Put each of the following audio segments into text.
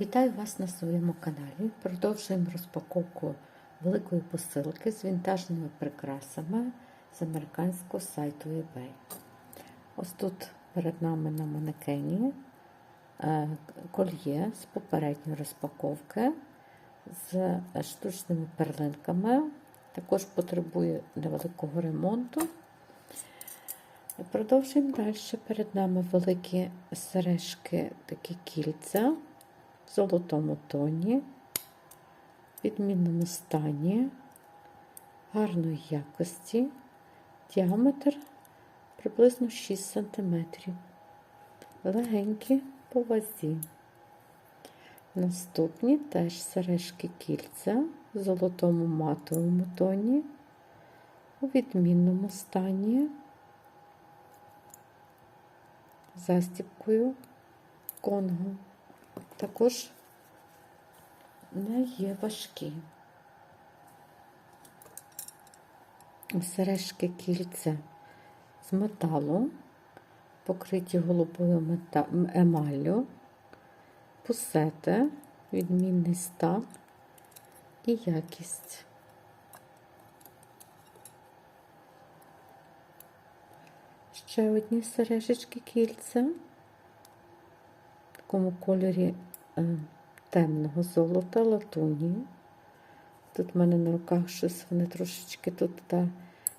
Вітаю вас на своєму каналі. Продовжуємо розпаковку великої посилки з вінтажними прикрасами з американського сайту eBay. Ось тут перед нами на манекені е, кольє з попередньої розпаковки з штучними перлинками. Також потребує невеликого ремонту. Продовжуємо далі. Перед нами великі сережки, такі кільця в золотому тоні, відмінному стані, гарної якості, діаметр приблизно 6 см. Легенькі по вазі. Наступні теж сережки кільця в золотому матовому тоні, у відмінному стані, застіпкою конго також не є важкі. Сережки кільця з металу, покриті голубою емаллю, пусети, відмінний стан і якість. Ще одні сережечки кільця в такому кольорі темного золота, латуні. Тут в мене на руках щось вони трошечки тут та,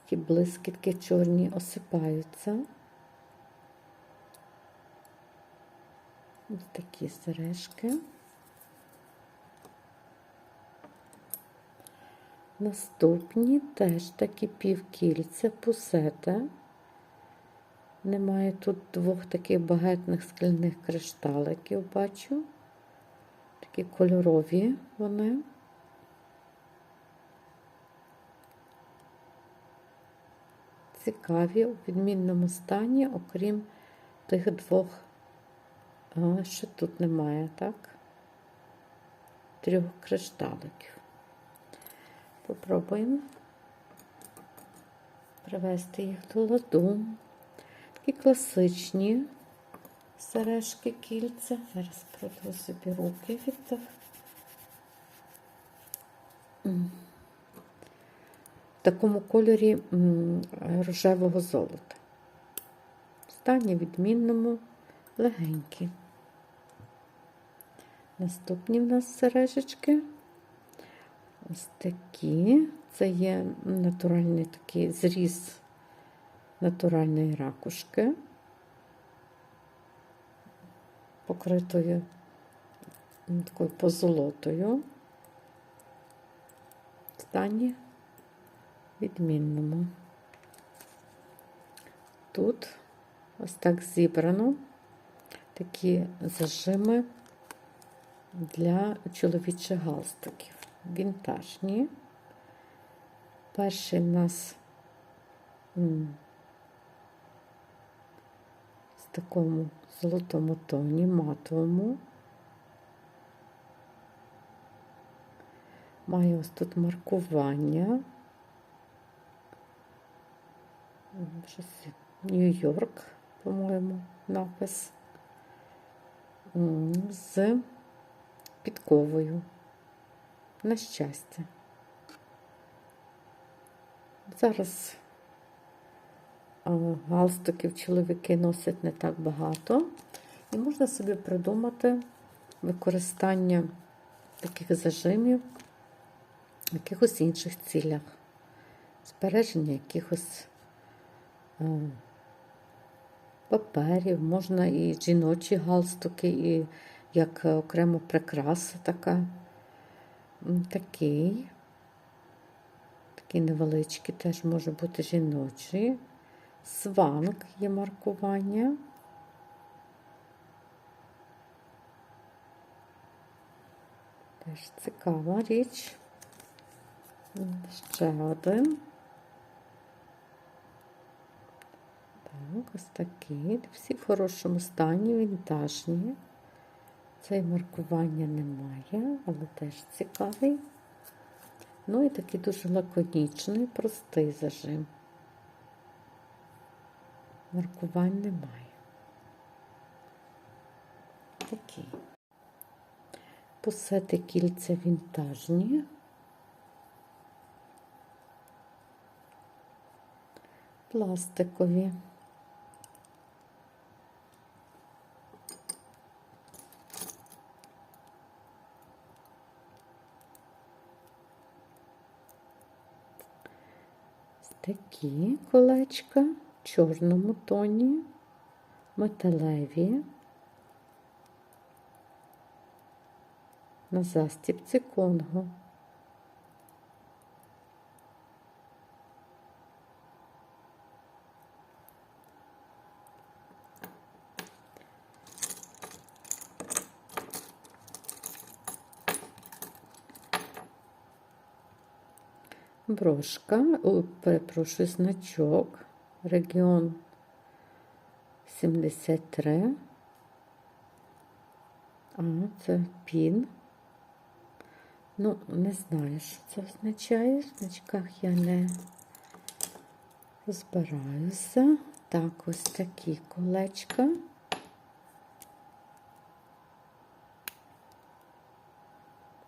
ті блискітки чорні осипаються. Ось такі сережки. Наступні теж такі півкільця, пусети. Немає тут двох таких багетних скляних кришталиків, бачу. Такі кольорові вони. Цікаві у відмінному стані, окрім тих двох, що тут немає, так? Трьох кришталиків. Попробуємо привести їх до ладу. Такі класичні сережки кільця. Зараз протру собі руки від тих. В такому кольорі рожевого золота. В стані відмінному, легенькі. Наступні в нас сережечки. Ось такі. Це є натуральний такий зріз натуральної ракушки, покритою такою позолотою, в стані відмінному. Тут ось так зібрано такі зажими для чоловічих галстуків. Вінтажні. Перший в нас такому золотому тоні, матовому. Має ось тут маркування. Нью-Йорк, по-моєму, напис з підковою. На щастя. Зараз галстуків чоловіки носять не так багато. І можна собі придумати використання таких зажимів в якихось інших цілях, збереження якихось паперів, можна і жіночі галстуки, і як окремо прикраса така. Такий. Такий невеличкий теж може бути жіночий. Сванг є маркування. Теж цікава річ. Ще один. Так, ось такий. Всі в хорошому стані, вінтажні. Цей маркування немає, але теж цікавий. Ну і такий дуже лаконічний, простий зажим маркувань немає. Такий. Пусети кільця вінтажні. Пластикові. Такі колечка чорному тоні, металеві. На застіпці Конго. Брошка, перепрошую, значок, регіон 73. А, це пін. Ну, не знаю, що це означає. В значках я не розбираюся. Так, ось такі колечка.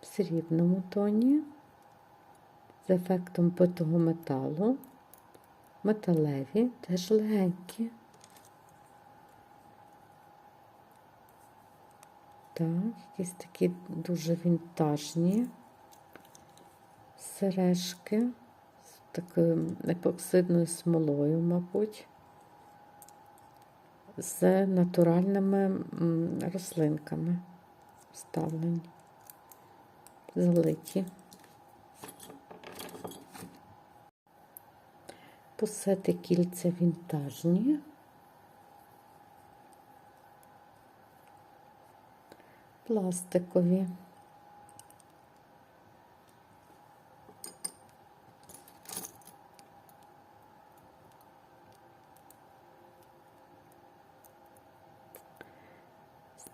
В срібному тоні. З ефектом битого металу. Металеві, теж легенькі. Так, якісь такі дуже вінтажні сережки з такою епоксидною смолою, мабуть, з натуральними рослинками вставлені, залиті. Пусети кільця вінтажні. Пластикові.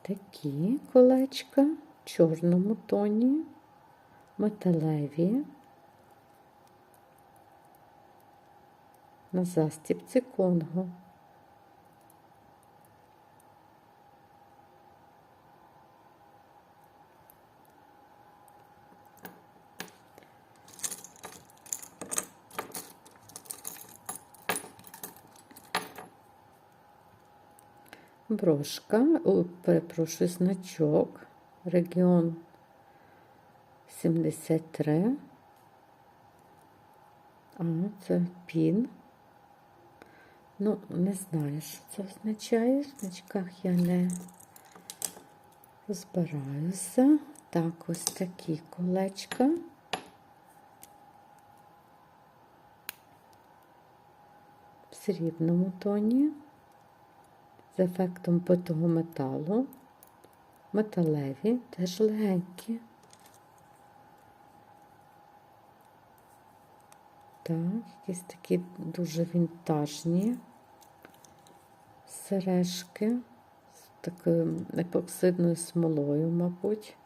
Такі колечка в чорному тоні, металеві. На застіпці Конго. Брошка, о, перепрошую, значок, регіон 73. А, це пін. Ну, не знаю, що це означає. В значках я не розбираюся. Так, ось такі колечка. В срібному тоні. З ефектом битого металу. Металеві, теж легенькі. Так, якісь такі дуже вінтажні сережки з такою епоксидною смолою, мабуть,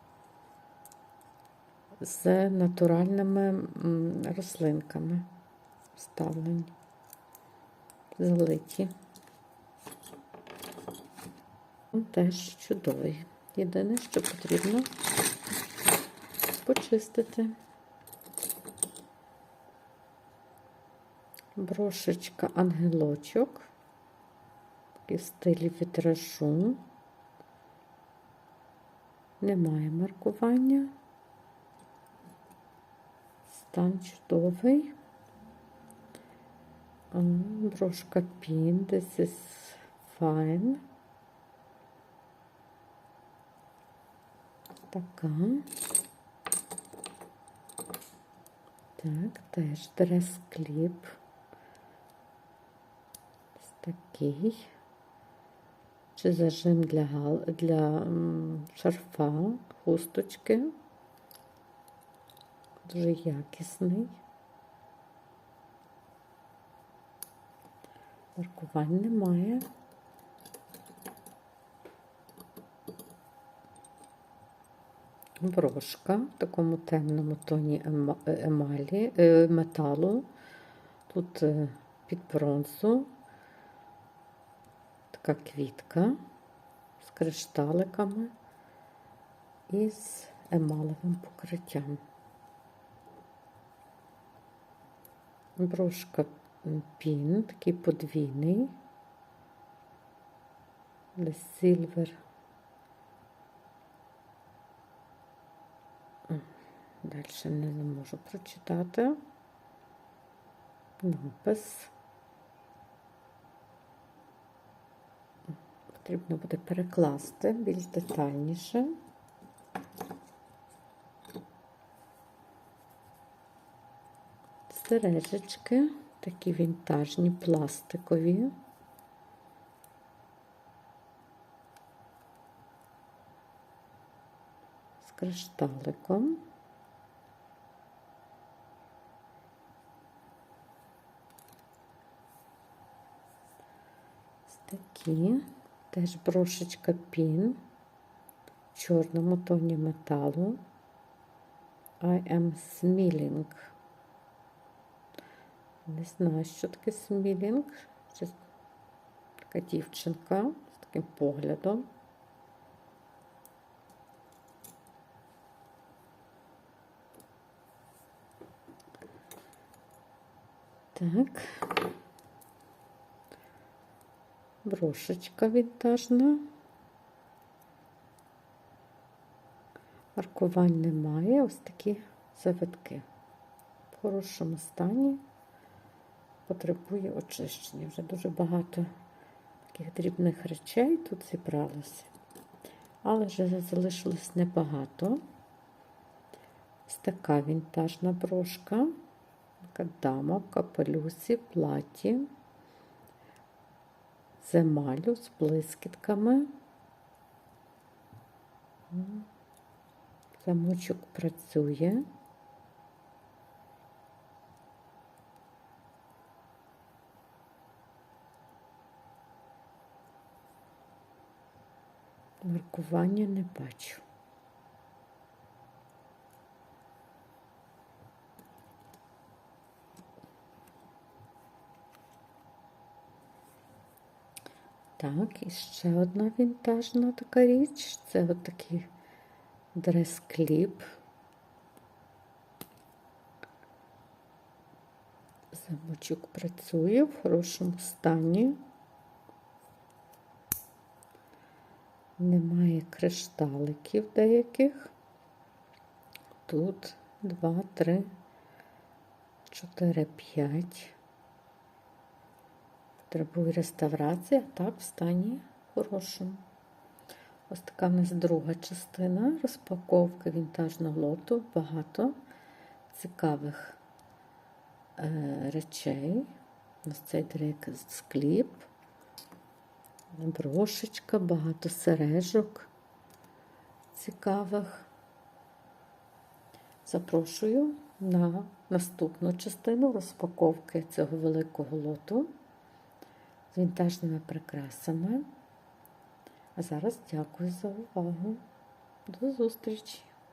з натуральними рослинками вставлені, залиті. Теж чудовий. Єдине, що потрібно почистити. Брошечка ангелочок такий стилі вітражу. Немає маркування. Стан чудовий. Брошка пін, this is fine. Така. Так, теж дрес-кліп. Такий. Чи зажим для, для шарфа, хусточки. Дуже якісний. Маркувань немає. Брошка в такому темному тоні ема- емалі, е, металу. Тут е, під бронзу така квітка з кришталиками і з емалевим покриттям. Брошка пін, такий подвійний. Для сильвер. Далі не можу прочитати. Напис. Потрібно буде перекласти більш детальніше. Сережечки, такі вінтажні, пластикові. З кришталиком. Ось такі. Теж брошечка пін в чорному тоні металу. I am smiling. Не знаю, що таке смілінг. Така дівчинка з таким поглядом. Так. Брошечка вінтажна. Маркувань немає. Ось такі завитки. В хорошому стані потребує очищення. Вже дуже багато таких дрібних речей тут зібралося. Але вже залишилось небагато. Ось така вінтажна брошка. Така дама капелюсі, платі, з емалю, з блискітками. Замочок працює. Маркування не бачу. Так, і ще одна вінтажна така річ. Це от такий дрес-кліп. Замочок працює в хорошому стані. Немає кришталиків деяких. Тут 2, 3, 4, 5. Потребує реставрації, так в стані хорошому. Ось така в нас друга частина розпаковки вінтажного лоту. Багато цікавих е, речей. Ось цей дрес-кліп, брошечка, багато сережок цікавих. Запрошую на наступну частину розпаковки цього великого лоту вінтажними прикрасами. А зараз дякую за увагу. До зустрічі!